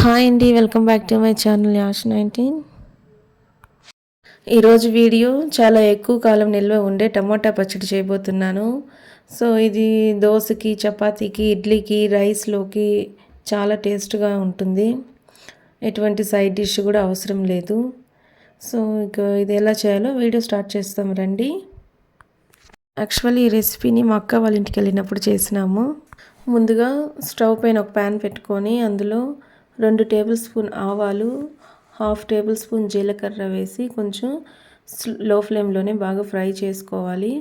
Hi అండి welcome back to my channel Yash nineteen ఈరోజు video చాలా ఎక్కువ కాలం నిల్వ ఉండే టమోటా పచ్చడి చేయబోతున్నాను. సో ఇది దోశకి చపాతీకి ఇడ్లీకి రైస్లోకి చాలా టేస్ట్గా ఉంటుంది. ఎటువంటి సైడ్ డిష్ కూడా అవసరం లేదు. సో ఇక ఇది ఎలా చేయాలో వీడియో స్టార్ట్ చేస్తాం రండి. యాక్చువల్లీ ఈ రెసిపీని మా అక్క వాళ్ళ ఇంటికి వెళ్ళినప్పుడు చేసినాము. ముందుగా స్టవ్ పైన ఒక ప్యాన్ పెట్టుకొని అందులో రెండు టేబుల్ స్పూన్ ఆవాలు హాఫ్ టేబుల్ స్పూన్ జీలకర్ర వేసి కొంచెం లో ఫ్లేమ్లోనే బాగా ఫ్రై చేసుకోవాలి.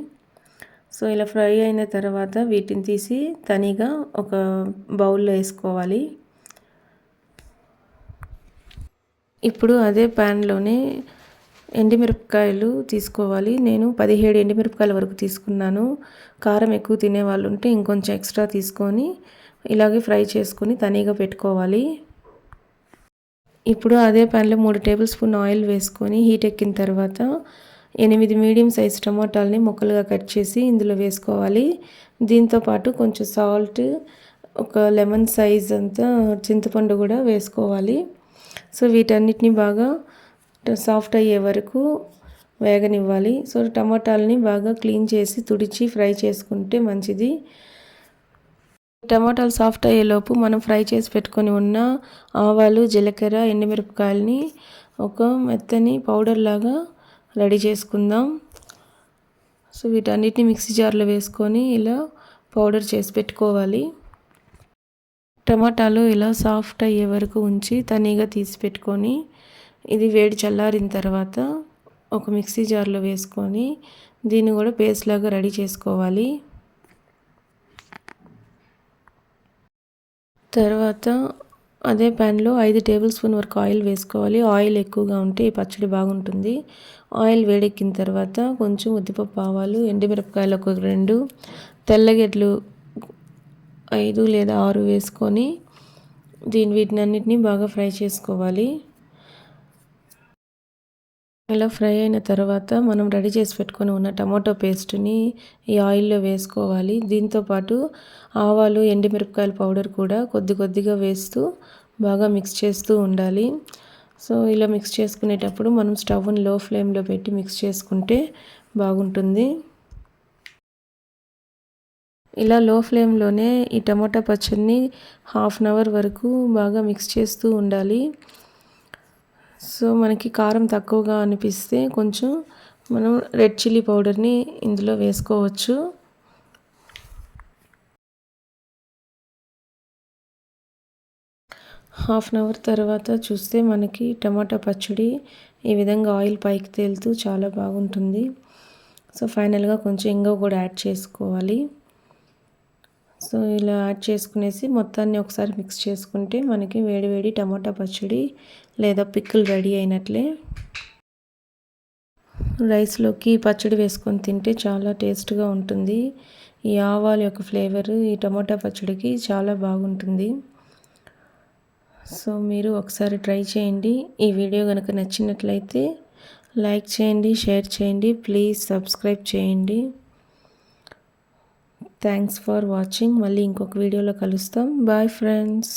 సో ఇలా ఫ్రై అయిన తర్వాత వీటిని తీసి తనిగా ఒక బౌల్లో వేసుకోవాలి. ఇప్పుడు అదే ప్యాన్లోనే ఎండిమిరపకాయలు తీసుకోవాలి. నేను పదిహేడు ఎండిమిరపకాయల వరకు తీసుకున్నాను. కారం ఎక్కువ తినే వాళ్ళు ఉంటే ఇంకొంచెం ఎక్స్ట్రా తీసుకొని ఇలాగే ఫ్రై చేసుకొని తనిగా పెట్టుకోవాలి. ఇప్పుడు అదే ప్యాన్లో మూడు టేబుల్ స్పూన్ ఆయిల్ వేసుకొని హీట్ ఎక్కిన తర్వాత ఎనిమిది మీడియం సైజ్ టమాటాలని ముక్కలుగా కట్ చేసి ఇందులో వేసుకోవాలి. దీంతోపాటు కొంచెం సాల్ట్ ఒక లెమన్ సైజ్ అంతా చింతపండు కూడా వేసుకోవాలి. సో వీటన్నిటిని బాగా సాఫ్ట్ అయ్యే వరకు వేగనివ్వాలి. సో టమాటాలని బాగా క్లీన్ చేసి తుడిచి ఫ్రై చేసుకుంటే మంచిది. టమాటాలు సాఫ్ట్ అయ్యేలోపు మనం ఫ్రై చేసి పెట్టుకొని ఉన్న ఆవాలు జీలకర్ర ఎండుమిరపకాయలని ఒక మెత్తని పౌడర్ లాగా రెడీ చేసుకుందాం. సో వీటన్నిటిని మిక్సీ జార్లో వేసుకొని ఇలా పౌడర్ చేసి పెట్టుకోవాలి. టమాటాలు ఇలా సాఫ్ట్ అయ్యే వరకు ఉంచి తనీగా తీసి పెట్టుకొని ఇది వేడి చల్లారిన తర్వాత ఒక మిక్సీ జార్లో వేసుకొని దీన్ని కూడా పేస్ట్ లాగా రెడీ చేసుకోవాలి. తర్వాత అదే ప్యాన్లో ఐదు టేబుల్ స్పూన్ వరకు ఆయిల్ వేసుకోవాలి. ఆయిల్ ఎక్కువగా ఉంటే ఈ పచ్చడి బాగుంటుంది. ఆయిల్ వేడెక్కిన తర్వాత కొంచెం ఉద్దిపప్పు ఆవాలు ఎండుమిరపకాయలు ఒక రెండు తెల్లగడ్డలు ఐదు లేదా ఆరు వేసుకొని దీని వీటిని అన్నిటినీ బాగా ఫ్రై చేసుకోవాలి. ఇలా ఫ్రై అయిన తర్వాత మనం రెడీ చేసి పెట్టుకొని ఉన్న టమాటో పేస్ట్ని ఈ ఆయిల్లో వేసుకోవాలి. దీంతోపాటు ఆవాలు ఎండుమిరపకాయల పౌడర్ కూడా కొద్ది కొద్దిగా వేస్తూ బాగా మిక్స్ చేస్తూ ఉండాలి. సో ఇలా మిక్స్ చేసుకునేటప్పుడు మనం స్టవ్ని లో ఫ్లేమ్లో పెట్టి మిక్స్ చేసుకుంటే బాగుంటుంది. ఇలా లో ఫ్లేమ్లోనే ఈ టమాటా పచ్చడిని హాఫ్ అన్ అవర్ వరకు బాగా మిక్స్ చేస్తూ ఉండాలి. సో మనకి కారం తక్కువగా అనిపిస్తే కొంచెం మనం రెడ్ చిల్లీ పౌడర్ని ఇందులో వేసుకోవచ్చు. హాఫ్ అన్ అవర్ తర్వాత చూస్తే మనకి టమాటా పచ్చడి ఈ విధంగా ఆయిల్ పైకి తేలుతూ చాలా బాగుంటుంది. సో ఫైనల్గా కొంచెం ఇంగో కూడా యాడ్ చేసుకోవాలి. సో ఇలా యాడ్ చేసుకునేసి మొత్తాన్ని ఒకసారి మిక్స్ చేసుకుంటే మనకి వేడివేడి టమాటా పచ్చడి లేదా పిక్కులు రెడీ అయినట్లే. రైస్లోకి పచ్చడి వేసుకొని తింటే చాలా టేస్ట్గా ఉంటుంది. ఈ ఆవాల యొక్క ఫ్లేవర్ ఈ టమాటా పచ్చడికి చాలా బాగుంటుంది. సో మీరు ఒకసారి ట్రై చేయండి. ఈ వీడియో కనుక నచ్చినట్లయితే లైక్ చేయండి షేర్ చేయండి ప్లీజ్ సబ్స్క్రైబ్ చేయండి. థ్యాంక్స్ ఫర్ వాచింగ్ మళ్ళీ ఇంకొక వీడియోలో కలుస్తాం. Bye friends